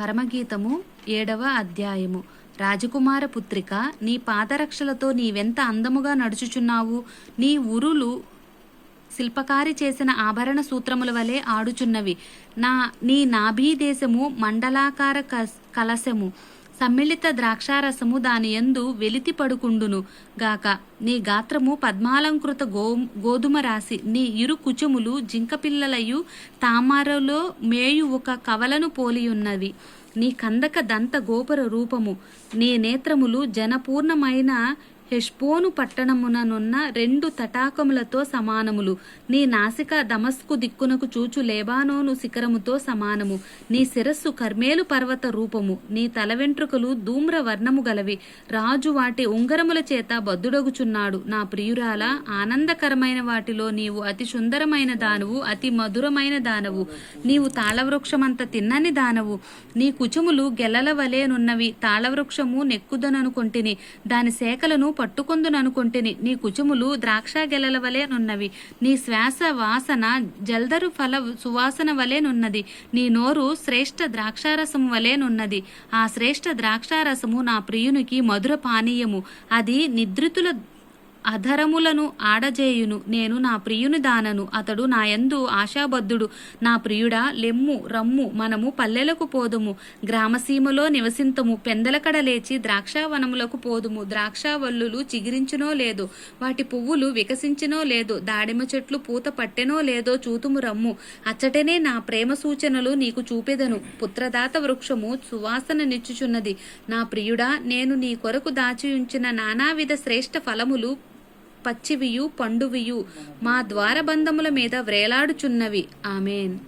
పరమగీతము ఏడవ అధ్యాయము. రాజకుమార పుత్రిక నీ పాదరక్షలతో నీవెంత అందముగా నడుచుచున్నావు? నీ ఉరులు శిల్పకారి చేసిన ఆభరణ సూత్రముల వలె ఆడుచున్నవి. నా నీ నాభీ దేశము మండలాకార కలశము. సమ్మిళిత ద్రాక్షారసము దాని యందు వెలితి పడుకుండును. గాక నీ గాత్రము పద్మాలంకృత గో గోధుమ రాసి నీ ఇరు కుచములు జింకపిల్లలయు తామరలో మేయు ఒక కవలను పోలియున్నవి. నీ కందక దంత గోపుర రూపము నీ నేత్రములు జనపూర్ణమైన హెష్పోను పట్టణముననున్న రెండు తటాకములతో సమానములు. నీ నాసిక దమస్కు దిక్కునకు చూచు లేబానోను శిఖరముతో సమానము. నీ శిరస్సు కర్మేలు పర్వత రూపము. నీ తల వెంట్రుకలు ధూమ్ర వర్ణము గలవి. రాజు వాటి ఉంగరముల చేత బద్దుడగుచున్నాడు. నా ప్రియురాల ఆనందకరమైన వాటిలో నీవు అతి సుందరమైన దానవు అతి మధురమైన దానవు. నీవు తాళవృక్షమంత తిన్నని దానవు. నీ కుచుములు గెలల వలెనున్నవి తాళవృక్షము నెక్కుదననుకొంటిని. దాని శాఖలను పట్టుకొందుననుకొంటిని. నీ కుచుములు ద్రాక్ష గెలల వలెనున్నవి నీ శ్వాస వాసన జల్దరు ఫల సువాసన వలెనున్నది నీ నోరు శ్రేష్ఠ ద్రాక్షారసము వలెనున్నది ఆ శ్రేష్ఠ ద్రాక్షారసము నా ప్రియునికి మధుర పానీయము. అది నిద్రితుల అధరములను ఆడజేయును. నేను నా ప్రియుని దానను. అతడు నాయందు ఆశాబద్ధుడు. నా ప్రియుడా లెమ్ము రమ్ము మనము పల్లెలకు పోదుము. గ్రామసీమలో నివసింతము. పెందలకడ లేచి ద్రాక్షావనములకు పోదుము. ద్రాక్షావల్లులు చిగిరించునో లేదో. వాటి పువ్వులు వికసించినో లేదో. దాడిమ చెట్లు పూత పట్టెనో లేదో చూతుము రమ్ము. అచ్చటనే నా ప్రేమ సూచనలు నీకు చూపెదను. పుత్రదాత వృక్షము సువాసన నిచ్చుచున్నది. నా ప్రియుడా నేను నీ కొరకు దాచి ఉంచిన నానావిధ శ్రేష్ఠ ఫలములు పచ్చివియు పండువియు. మా ద్వారబంధముల మీద వ్రేలాడుచున్నవి. ఆమెన్.